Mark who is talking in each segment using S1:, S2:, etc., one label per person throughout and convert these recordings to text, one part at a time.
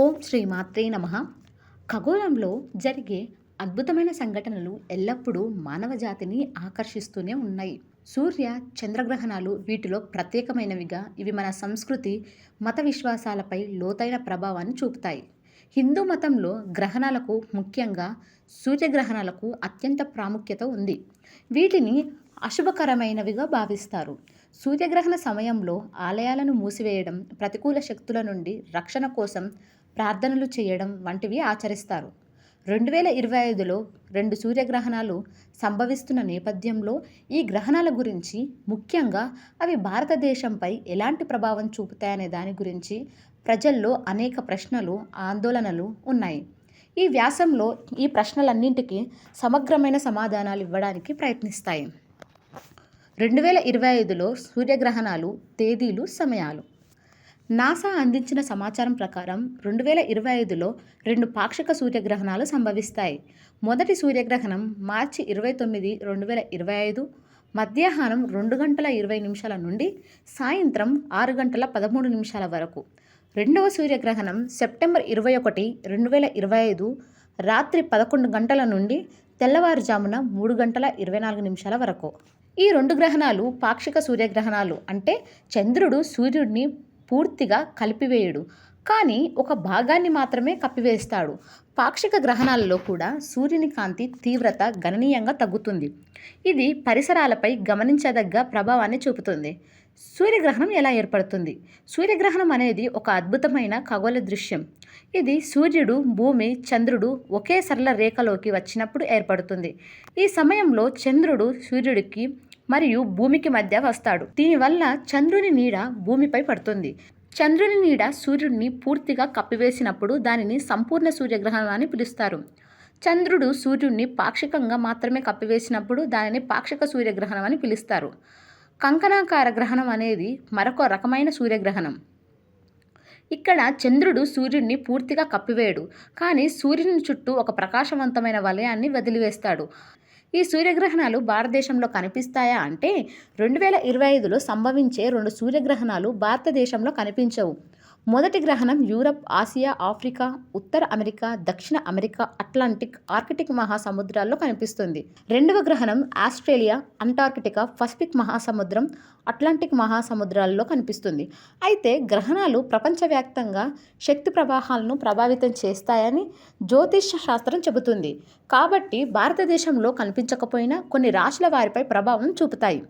S1: ఓం శ్రీ మాత్రే నమ. ఖగోళంలో జరిగే అద్భుతమైన సంఘటనలు ఎల్లప్పుడూ మానవ జాతిని ఆకర్షిస్తూనే ఉన్నాయి. సూర్య చంద్రగ్రహణాలు వీటిలో ప్రత్యేకమైనవిగా ఇవి మన సంస్కృతి మత విశ్వాసాలపై లోతైన ప్రభావాన్ని చూపుతాయి. హిందూ మతంలో గ్రహణాలకు ముఖ్యంగా సూర్యగ్రహణాలకు అత్యంత ప్రాముఖ్యత ఉంది. వీటిని అశుభకరమైనవిగా భావిస్తారు. సూర్యగ్రహణ సమయంలో ఆలయాలను మూసివేయడం ప్రతికూల శక్తుల నుండి రక్షణ కోసం ప్రార్థనలు చేయడం వంటివి ఆచరిస్తారు. రెండు వేల ఇరవై ఐదులో రెండు సూర్యగ్రహణాలు సంభవిస్తున్న నేపథ్యంలో ఈ గ్రహణాల గురించి ముఖ్యంగా అవి భారతదేశంపై ఎలాంటి ప్రభావం చూపుతాయనే దాని గురించి ప్రజల్లో అనేక ప్రశ్నలు ఆందోళనలు ఉన్నాయి. ఈ వ్యాసంలో ఈ ప్రశ్నలన్నింటికీ సమగ్రమైన సమాధానాలు ఇవ్వడానికి ప్రయత్నిస్తాయి. రెండు వేల ఇరవై ఐదులో సూర్యగ్రహణాలు తేదీలు సమయాలు. నాసా అందించిన సమాచారం ప్రకారం రెండు వేల ఇరవై ఐదులో రెండు పాక్షిక సూర్యగ్రహణాలు సంభవిస్తాయి. మొదటి సూర్యగ్రహణం మార్చి ఇరవై తొమ్మిది రెండు వేల ఇరవై ఐదు మధ్యాహ్నం రెండు గంటల ఇరవై నిమిషాల నుండి సాయంత్రం ఆరు గంటల పదమూడు నిమిషాల వరకు. రెండవ సూర్యగ్రహణం సెప్టెంబర్ ఇరవై ఒకటి రెండు వేల ఇరవై ఐదు రాత్రి పదకొండు గంటల నుండి తెల్లవారుజామున మూడు గంటల ఇరవై నాలుగు నిమిషాల వరకు. ఈ రెండు గ్రహణాలు పాక్షిక సూర్యగ్రహణాలు అంటే చంద్రుడు సూర్యుడిని పూర్తిగా కలిపివేయడు. కానీ ఒక భాగాన్ని మాత్రమే కప్పివేస్తాడు. పాక్షిక గ్రహణాలలో కూడా సూర్యుని కాంతి తీవ్రత గణనీయంగా తగ్గుతుంది. ఇది పరిసరాలపై గమనించదగ్గ ప్రభావాన్ని చూపుతుంది. సూర్యగ్రహణం ఎలా ఏర్పడుతుంది? సూర్యగ్రహణం అనేది ఒక అద్భుతమైన ఖగోళ దృశ్యం. ఇది సూర్యుడు భూమి చంద్రుడు ఒకే సరళ రేఖలోకి వచ్చినప్పుడు ఏర్పడుతుంది. ఈ సమయంలో చంద్రుడు సూర్యుడికి మరియు భూమికి మధ్య వస్తాడు. దీనివల్ల చంద్రుని నీడ భూమిపై పడుతుంది. చంద్రుని నీడ సూర్యుడిని పూర్తిగా కప్పివేసినప్పుడు దానిని సంపూర్ణ సూర్యగ్రహణం అని పిలుస్తారు. చంద్రుడు సూర్యుడిని పాక్షికంగా మాత్రమే కప్పివేసినప్పుడు దానిని పాక్షిక సూర్యగ్రహణం అని పిలుస్తారు. కంకణాకార గ్రహణం అనేది మరొక రకమైన సూర్యగ్రహణం. ఇక్కడ చంద్రుడు సూర్యుడిని పూర్తిగా కప్పివేయడు. కానీ సూర్యుని చుట్టూ ఒక ప్రకాశవంతమైన వలయాన్ని వదిలివేస్తాడు. ఈ సూర్యగ్రహణాలు భారతదేశంలో కనిపిస్తాయా అంటే రెండు వేల ఇరవై ఐదులో సంభవించే రెండు సూర్యగ్రహణాలు భారతదేశంలో కనిపించవు. మొదటి గ్రహణం యూరప్ ఆసియా ఆఫ్రికా ఉత్తర అమెరికా దక్షిణ అమెరికా అట్లాంటిక్ ఆర్కిటిక్ మహాసముద్రాల్లో కనిపిస్తుంది. రెండవ గ్రహణం ఆస్ట్రేలియా అంటార్కిటికా పసిఫిక్ మహాసముద్రం అట్లాంటిక్ మహాసముద్రాల్లో కనిపిస్తుంది. అయితే గ్రహణాలు ప్రపంచవ్యాప్తంగా శక్తి ప్రవాహాలను ప్రభావితం చేస్తాయని జ్యోతిష శాస్త్రం చెబుతుంది. కాబట్టి భారతదేశంలో కనిపించకపోయినా కొన్ని రాశుల వారిపై ప్రభావం చూపుతాయి.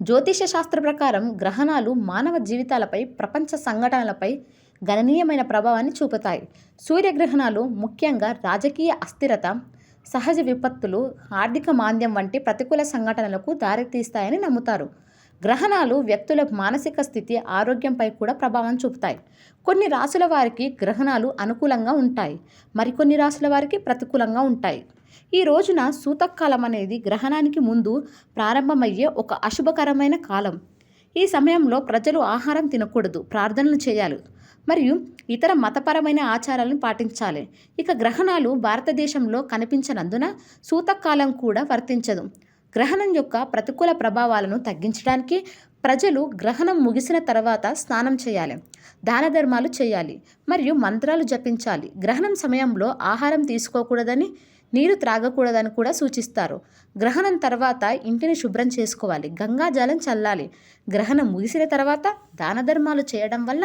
S1: జ్యోతిష శాస్త్ర ప్రకారం గ్రహణాలు మానవ జీవితాలపై ప్రపంచ సంఘటనలపై గణనీయమైన ప్రభావాన్ని చూపుతాయి. సూర్యగ్రహణాలు ముఖ్యంగా రాజకీయ అస్థిరత సహజ విపత్తులు ఆర్థిక మాంద్యం వంటి ప్రతికూల సంఘటనలకు దారితీస్తాయని నమ్ముతారు. గ్రహణాలు వ్యక్తుల మానసిక స్థితి ఆరోగ్యంపై కూడా ప్రభావం చూపుతాయి. కొన్ని రాసుల వారికి గ్రహణాలు అనుకూలంగా ఉంటాయి. మరికొన్ని రాసుల వారికి ప్రతికూలంగా ఉంటాయి. ఈ రోజున సూతకాలం అనేది గ్రహణానికి ముందు ప్రారంభమయ్యే ఒక అశుభకరమైన కాలం. ఈ సమయంలో ప్రజలు ఆహారం తినకూడదు ప్రార్థనలు చేయాలి మరియు ఇతర మతపరమైన ఆచారాలను పాటించాలి. ఇక గ్రహణాలు భారతదేశంలో కనిపించనందున సూతకాలం కూడా వర్తించదు. గ్రహణం యొక్క ప్రతికూల ప్రభావాలను తగ్గించడానికి ప్రజలు గ్రహణం ముగిసిన తర్వాత స్నానం చేయాలి దాన ధర్మాలు చేయాలి మరియు మంత్రాలు జపించాలి. గ్రహణం సమయంలో ఆహారం తీసుకోకూడదని నీరు త్రాగకూడదని కూడా సూచిస్తారు. గ్రహణం తర్వాత ఇంటిని శుభ్రం చేసుకోవాలి గంగాజలం చల్లాలి. గ్రహణం ముగిసిన తర్వాత దాన ధర్మాలు చేయడం వల్ల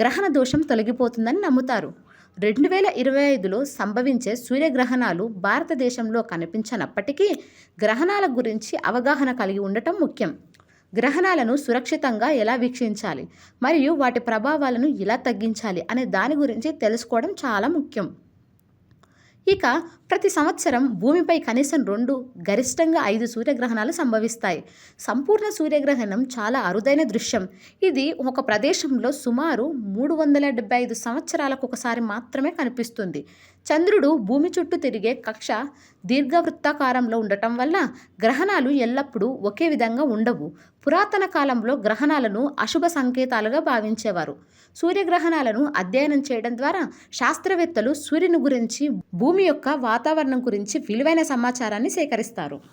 S1: గ్రహణ దోషం తొలగిపోతుందని నమ్ముతారు. రెండు వేల ఇరవై ఐదులో సంభవించే సూర్యగ్రహణాలు భారతదేశంలో కనిపించనప్పటికీ గ్రహణాల గురించి అవగాహన కలిగి ఉండటం ముఖ్యం. గ్రహణాలను సురక్షితంగా ఎలా వీక్షించాలి? మరియు వాటి ప్రభావాలను ఎలా తగ్గించాలి? అనే దాని గురించి తెలుసుకోవడం చాలా ముఖ్యం. ఇక ప్రతి సంవత్సరం భూమిపై కనీసం రెండు గరిష్టంగా ఐదు సూర్యగ్రహణాలు సంభవిస్తాయి. సంపూర్ణ సూర్యగ్రహణం చాలా అరుదైన దృశ్యం. ఇది ఒక ప్రదేశంలో సుమారు మూడు వందల డెబ్బై ఐదు సంవత్సరాలకు ఒకసారి మాత్రమే కనిపిస్తుంది. చంద్రుడు భూమి చుట్టూ తిరిగే కక్ష దీర్ఘవృత్తాకారంలో ఉండటం వల్ల గ్రహణాలు ఎల్లప్పుడూ ఒకే విధంగా ఉండవు. పురాతన కాలంలో గ్రహణాలను అశుభ సంకేతాలుగా భావించేవారు. సూర్యగ్రహణాలను అధ్యయనం చేయడం ద్వారా శాస్త్రవేత్తలు సూర్యుని గురించి భూమి యొక్క వాతావరణం గురించి విలువైన సమాచారాన్ని సేకరిస్తారు.